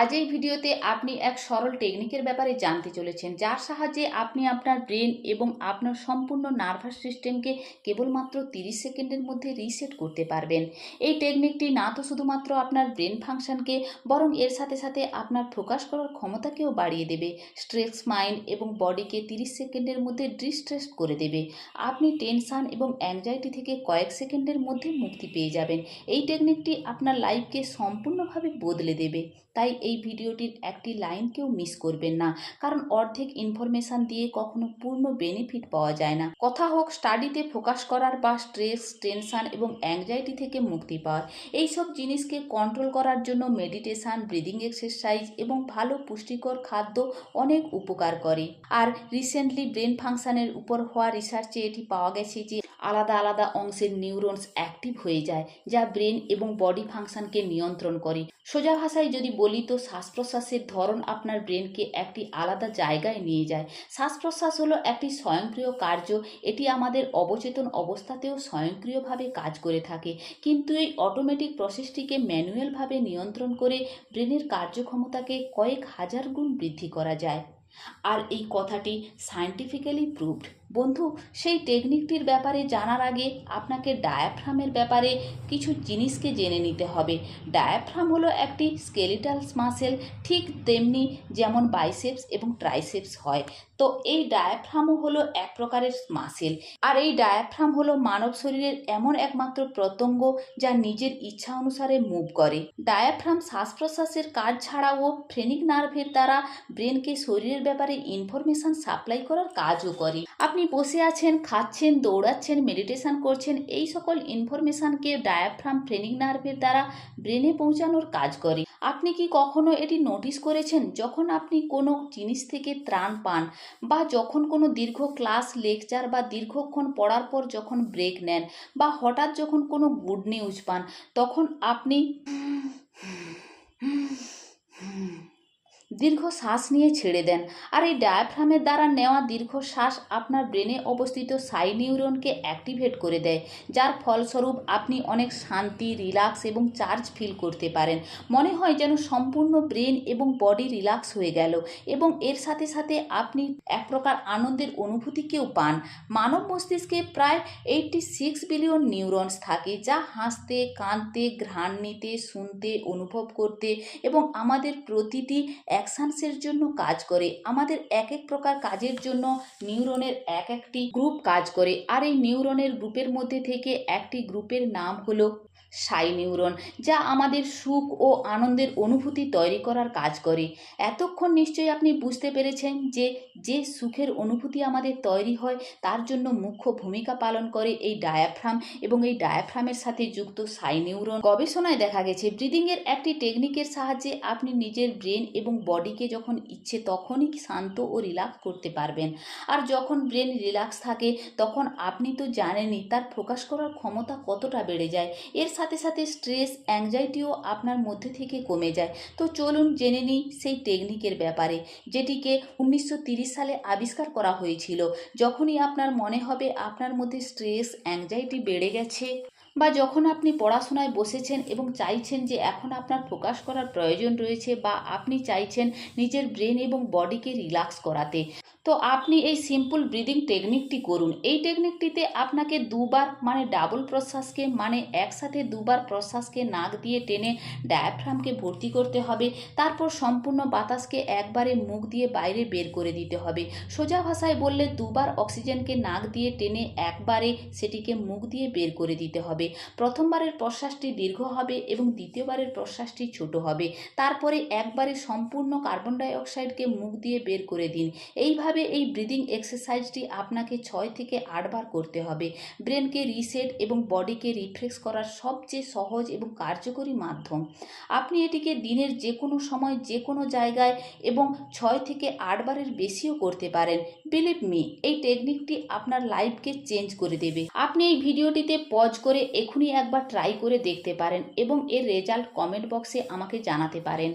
আজ এই ভিডিওতে আপনি এক সরল টেকনিকের ব্যাপারে জানতে চলেছেন, যার সাহায্যে আপনি আপনার ব্রেন এবং আপনার সম্পূর্ণ নার্ভাস সিস্টেমকে কেবলমাত্র তিরিশ সেকেন্ডের মধ্যে রিসেট করতে পারবেন। এই টেকনিকটি না তো শুধুমাত্র আপনার ব্রেন ফাংশনকে বরং এর সাথে সাথে আপনার ফোকাস করার ক্ষমতাকেও বাড়িয়ে দেবে। স্ট্রেস মাইন্ড এবং বডিকে তিরিশ সেকেন্ডের মধ্যে ডিস্ট্রেস করে দেবে। আপনি টেনশন এবং অ্যাংজাইটি থেকে কয়েক সেকেন্ডের মধ্যে মুক্তি পেয়ে যাবেন। এই টেকনিকটি আপনার লাইফকে সম্পূর্ণভাবে বদলে দেবে। তাই এই ভিডিওটির একটি লাইনকেও মিস করবেন না। কারণ অর্ধেক ইনফরমেশান দিয়ে কখনো পূর্ণ বেনিফিট পাওয়া যায় না। কথা হোক স্টাডিতে ফোকাস করার বা স্ট্রেস টেনশান এবং অ্যাংজাইটি থেকে মুক্তি পাওয়ার। এইসব জিনিসকে কন্ট্রোল করার জন্য মেডিটেশান ব্রিদিং এক্সারসাইজ এবং ভালো পুষ্টিকর খাদ্য অনেক উপকার করে। আর রিসেন্টলি ব্রেন ফাংশানের উপর হওয়া রিসার্চে এটি পাওয়া গেছে যে আলাদা আলাদা অংশের নিউরনস অ্যাক্টিভ হয়ে যায়, যা ব্রেন এবং বডি ফাংশনকে নিয়ন্ত্রণ করে। সোজা ভাষায় যদি বলি তো শ্বাস প্রশ্বাসের ধরন আপনার ব্রেনকে একটি আলাদা জায়গায় নিয়ে যায়। শ্বাস প্রশ্বাস হলো একটি স্বয়ংক্রিয় কার্য, এটি আমাদের অবচেতন অবস্থাতেও স্বয়ংক্রিয়ভাবে কাজ করে থাকে। কিন্তু এই অটোমেটিক প্রসেসটিকে ম্যানুয়ালভাবে নিয়ন্ত্রণ করে ব্রেনের কার্যক্ষমতাকে কয়েক হাজার গুণ বৃদ্ধি করা যায়। আর এই কথাটি সায়েন্টিফিক্যালি প্রুভড বন্ধু, সেই টেকনিকটির ব্যাপারে জানার আগে আপনাকে ডায়াফ্রামের ব্যাপারে কিছু জিনিসকে জেনে নিতে হবে। ডায়াফ্রাম হলো একটি স্কেলিটালস মাসেল ঠিক তেমনি যেমন বাইসেপস এবং ট্রাইসেপস হয়। তো এই ডায়াফ্রামও হলো এক প্রকারের মাসেল আর এই ডায়াফ্রাম হলো মানব শরীরের এমন একমাত্র প্রত্যঙ্গ যা নিজের ইচ্ছা অনুসারে মুভ করে। ডায়াফ্রাম শ্বাস প্রশ্বাসের কাজ ছাড়াও ফ্রেনিক নার্ভের দ্বারা ব্রেনকে শরীরের ব্যাপারে ইনফরমেশন সাপ্লাই করার কাজও করে। আপনি বসে আছেন, খাচ্ছেন, দৌড়াচ্ছেন মেডিটেশন করছেন, এই সকল ইনফরমেশনকে ডায়াফ্রাম ফ্রেনিক নার্ভের দ্বারা ব্রেনে পৌঁছানোর কাজ করে। আপনি কি কখনো এটি নোটিস করেছেন? যখন আপনি কোনো জিনিস থেকে ত্রাণ পান বা যখন কোনো দীর্ঘ ক্লাস, লেকচার বা দীর্ঘক্ষণ পড়ার পর যখন ব্রেক নেন বা হঠাৎ যখন কোনো গুড নিউজ পান, তখন আপনি দীর্ঘ শ্বাস নিয়ে ছেড়ে দেন। আর এই ডায়াফ্রামের দ্বারা নেওয়া দীর্ঘ শ্বাস আপনার ব্রেনে অবস্থিত সাই নিউরনকে অ্যাক্টিভেট করে দেয়, যার ফলস্বরূপ আপনি অনেক শান্তি রিল্যাক্স এবং চার্জ ফিল করতে পারেন। মনে হয় যেন সম্পূর্ণ ব্রেন এবং বডি রিল্যাক্স হয়ে গেল এবং এর সাথে সাথে আপনি এক প্রকার আনন্দের অনুভূতিকেও পান। মানব মস্তিষ্কে প্রায় এইটটি সিক্স বিলিয়ন নিউরনস থাকে, যা হাসতে, কাঁদতে, ঘ্রাণ নিতে, শুনতে, অনুভব করতে এবং আমাদের প্রতিটি অ্যাকশানসের জন্য কাজ করে, আমাদের এক এক প্রকার কাজের জন্য নিউরনের এক একটি গ্রুপ কাজ করে। আর এই নিউরনের গ্রুপের মধ্যে থেকে একটি গ্রুপের নাম হলো সাই নিউরন, যা আমাদের সুখ ও আনন্দের অনুভূতি তৈরি করার কাজ করে। এতক্ষণ নিশ্চয়ই আপনি বুঝতে পেরেছেন যে যে সুখের অনুভূতি আমাদের তৈরি হয়, তার জন্য মুখ্য ভূমিকা পালন করে এই ডায়াফ্রাম এবং এই ডায়াফ্রামের সাথে যুক্ত সাই নিউরন। গবেষণায় দেখা গেছে, ব্রিদিংয়ের একটি টেকনিকের সাহায্যে আপনি নিজের ব্রেন এবং বডিকে যখন ইচ্ছে তখনই শান্ত ও রিল্যাক্স করতে পারবেন। আর যখন ব্রেন রিল্যাক্স থাকে, তখন আপনি তো জানেনই, তার ফোকাস করার ক্ষমতা কতটা বেড়ে যায়। এর সাথে সাথে স্ট্রেস অ্যাংজাইটিও আপনার মধ্যে থেকে কমে যায়। তো চলুন জেনে নিই সেই টেকনিকের ব্যাপারে, যেটিকে উনিশশো সালে আবিষ্কার করা হয়েছিল। যখনই আপনার মনে হবে আপনার মধ্যে স্ট্রেস অ্যাংজাইটি বেড়ে গেছে বা যখন আপনি পড়াশোনায় বসেছেন এবং চাইছেন যে এখন আপনার ফোকাস করার প্রয়োজন রয়েছে বা আপনি চাইছেন নিজের ব্রেন এবং বডিকে রিল্যাক্স করাতে, তো আপনি এই সিম্পল ব্রিদিং টেকনিকটি করুন। এই টেকনিকটিতে আপনাকে দুবার মানে ডাবল প্রশ্বাসকে মানে একসাথে দুবার প্রশ্বাসকে নাক দিয়ে টেনে ডায়াফ্রামকে ভর্তি করতে হবে। তারপর সম্পূর্ণ বাতাসকে একবারে মুখ দিয়ে বাইরে বের করে দিতে হবে। সোজা ভাষায় বললে দুবার অক্সিজেনকে নাক দিয়ে টেনে একবারে সেটিকে মুখ দিয়ে বের করে দিতে হবে। প্রথমবারের প্রশ্বাসটি দীর্ঘ হবে এবং দ্বিতীয়বারের প্রশ্বাসটি ছোট হবে। তারপরে একবারে সম্পূর্ণ কার্বন ডাইঅক্সাইডকে মুখ দিয়ে বের করে দিন। এইভাবে এই ব্রিদিং এক্সারসাইজটি আপনাকে ছয় থেকে আটবার করতে হবে। ব্রেনকে রিসেট এবং বডিকে রিফ্রেশ করার সবচেয়ে সহজ এবং কার্যকরী মাধ্যম। আপনি এটিকে দিনের যে কোনো সময় যে কোনো জায়গায় এবং ছয় থেকে আটবারের বেশিও করতে পারেন। বিলিভ মি, এই টেকনিকটি আপনার লাইফকে চেঞ্জ করে দেবে। আপনি এই ভিডিওটিতে পজ করে এখনই একবার ট্রাই করে দেখতে পারেন এবং এর রেজাল্ট কমেন্ট বক্সে আমাকে জানাতে পারেন।